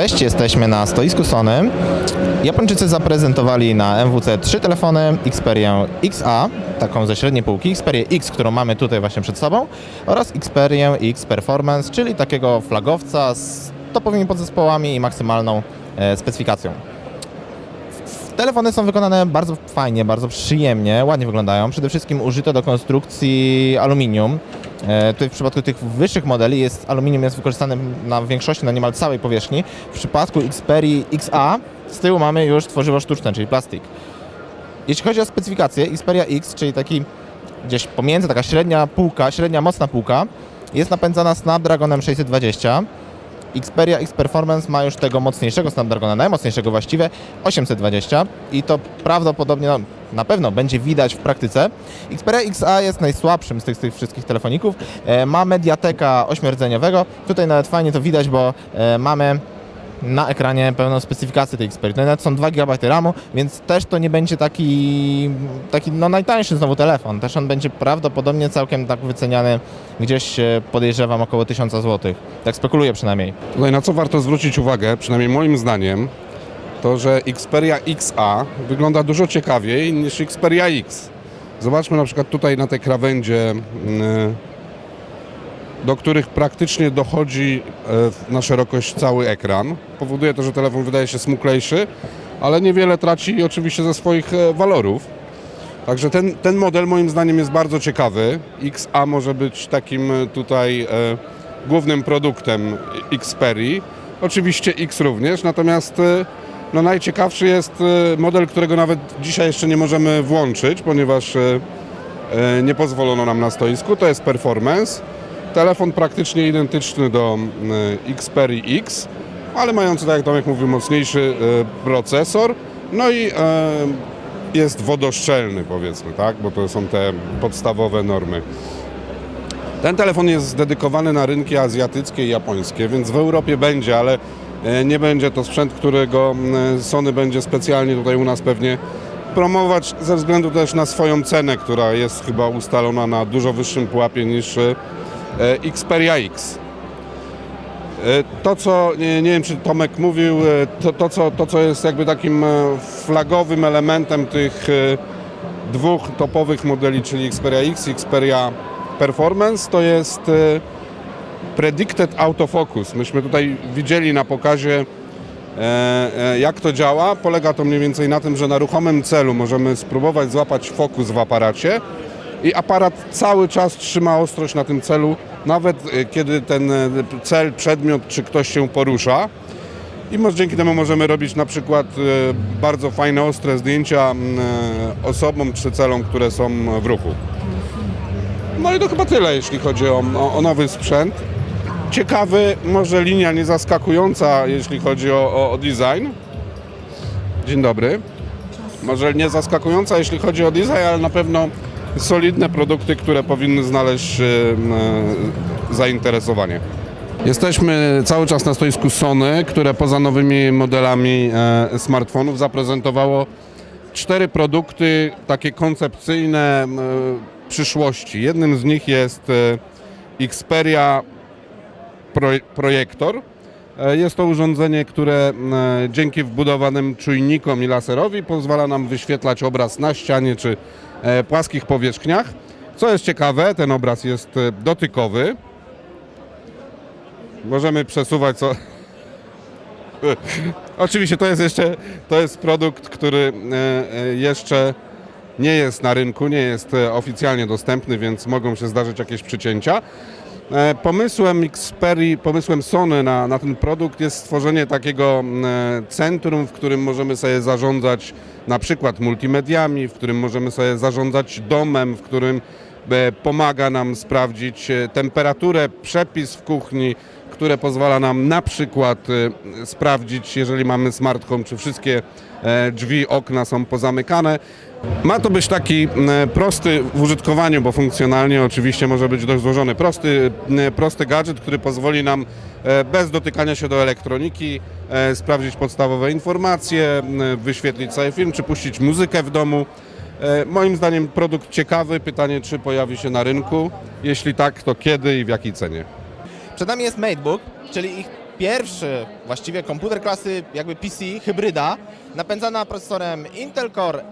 Cześć, jesteśmy na stoisku Sony. Japończycy zaprezentowali na MWC trzy telefony, Xperię XA, taką ze średniej półki, Xperię X, którą mamy tutaj właśnie przed sobą oraz Xperię X Performance, czyli takiego flagowca z topowymi podzespołami i maksymalną e, specyfikacją. Telefony są wykonane bardzo fajnie, bardzo przyjemnie, ładnie wyglądają. Przede wszystkim użyto do konstrukcji aluminium. E, w przypadku tych wyższych modeli jest aluminium jest wykorzystane na większości, na niemal całej powierzchni. W przypadku Xperia XA z tyłu mamy już tworzywo sztuczne, czyli plastik. Jeśli chodzi o specyfikację, Xperia X, czyli taki gdzieś pomiędzy, taka średnia półka, średnia mocna półka, jest napędzana Snapdragonem 620. Xperia X Performance ma już tego mocniejszego Snapdragona, najmocniejszego właściwie, 820 i to prawdopodobnie, no, na pewno będzie widać w praktyce. Xperia XA jest najsłabszym z tych, z tych wszystkich telefoników. E, ma Mediateka ośmierdzeniowego. Tutaj nawet fajnie to widać, bo e, mamy na ekranie pełną specyfikację tej Xperia. To nawet są 2 GB RAMu, więc też to nie będzie taki, taki no najtańszy znowu telefon. Też on będzie prawdopodobnie całkiem tak wyceniany gdzieś e, podejrzewam około 1000 zł. Tak spekuluję przynajmniej. Tutaj na co warto zwrócić uwagę, przynajmniej moim zdaniem, to że Xperia XA wygląda dużo ciekawiej niż Xperia X. Zobaczmy na przykład tutaj na tej krawędzie, mm, do których praktycznie dochodzi e, na szerokość cały ekran. Powoduje to, że telefon wydaje się smuklejszy, ale niewiele traci oczywiście ze swoich e, walorów. Także ten, ten model moim zdaniem jest bardzo ciekawy. XA może być takim e, tutaj głównym produktem Xperii. Oczywiście X również, natomiast no najciekawszy jest e, model, którego nawet dzisiaj jeszcze nie możemy włączyć, ponieważ e, e, nie pozwolono nam na stoisku. To jest Performance. Telefon praktycznie identyczny do Xperii X, ale mający, tak jak Tomek mówił, mocniejszy procesor. No i jest wodoszczelny powiedzmy, tak? Bo to są te podstawowe normy. Ten telefon jest dedykowany na rynki azjatyckie i japońskie, więc w Europie będzie, ale nie będzie to sprzęt, którego Sony będzie specjalnie tutaj u nas pewnie promować ze względu też na swoją cenę, która jest chyba ustalona na dużo wyższym pułapie niż e, e, Xperia X. E, To, co nie, nie wiem, czy Tomek mówił, e, to, to, co, to, co jest jakby takim e, flagowym elementem tych e, dwóch topowych modeli, czyli Xperia X i Xperia Performance, to jest e, Predicted Autofocus. Myśmy tutaj widzieli na pokazie, e, e, jak to działa. Polega to mniej więcej na tym, że na ruchomym celu możemy spróbować złapać fokus w aparacie i aparat cały czas trzyma ostrość na tym celu, nawet e, kiedy ten cel, przedmiot czy ktoś się porusza. I może dzięki temu możemy robić na przykład bardzo fajne, ostre zdjęcia osobom czy celom, które są w ruchu. No i to chyba tyle, jeśli chodzi o, o, o nowy sprzęt. Ciekawy, może linia nie zaskakująca, jeśli chodzi o, o, design. Dzień dobry. Może nie zaskakująca, jeśli chodzi o design, ale na pewno solidne produkty, które powinny znaleźć e, zainteresowanie. Jesteśmy cały czas na stoisku Sony, które poza nowymi modelami e, smartfonów zaprezentowało cztery produkty takie koncepcyjne e, przyszłości. Jednym z nich jest Xperia Projektor. E, Jest to urządzenie, które e, dzięki wbudowanym czujnikom i laserowi pozwala nam wyświetlać obraz na ścianie czy e, płaskich powierzchniach. Co jest ciekawe, ten obraz jest dotykowy. Możemy przesuwać co. Oczywiście to jest jeszcze to jest produkt, który jeszcze nie jest na rynku, nie jest oficjalnie dostępny, więc mogą się zdarzyć jakieś przycięcia. E, Pomysłem Xperii, pomysłem Sony na, na ten produkt jest stworzenie takiego m, e, centrum, w którym możemy sobie zarządzać na przykład multimediami, w którym możemy sobie zarządzać domem, w którym e, pomaga nam sprawdzić temperaturę, przepis w kuchni, które pozwala nam na przykład sprawdzić, jeżeli mamy smart home, czy wszystkie drzwi, okna są pozamykane. Ma to być taki e, prosty w użytkowaniu, bo funkcjonalnie oczywiście może być dość złożony. Prosty, e, prosty gadżet, który pozwoli nam e, bez dotykania się do elektroniki sprawdzić podstawowe informacje, wyświetlić cały film, czy puścić muzykę w domu. Moim zdaniem produkt ciekawy. Pytanie, czy pojawi się na rynku? Jeśli tak, to kiedy i w jakiej cenie? Przed nami jest MateBook, czyli ich pierwszy właściwie komputer klasy jakby PC, hybryda, napędzana procesorem Intel Core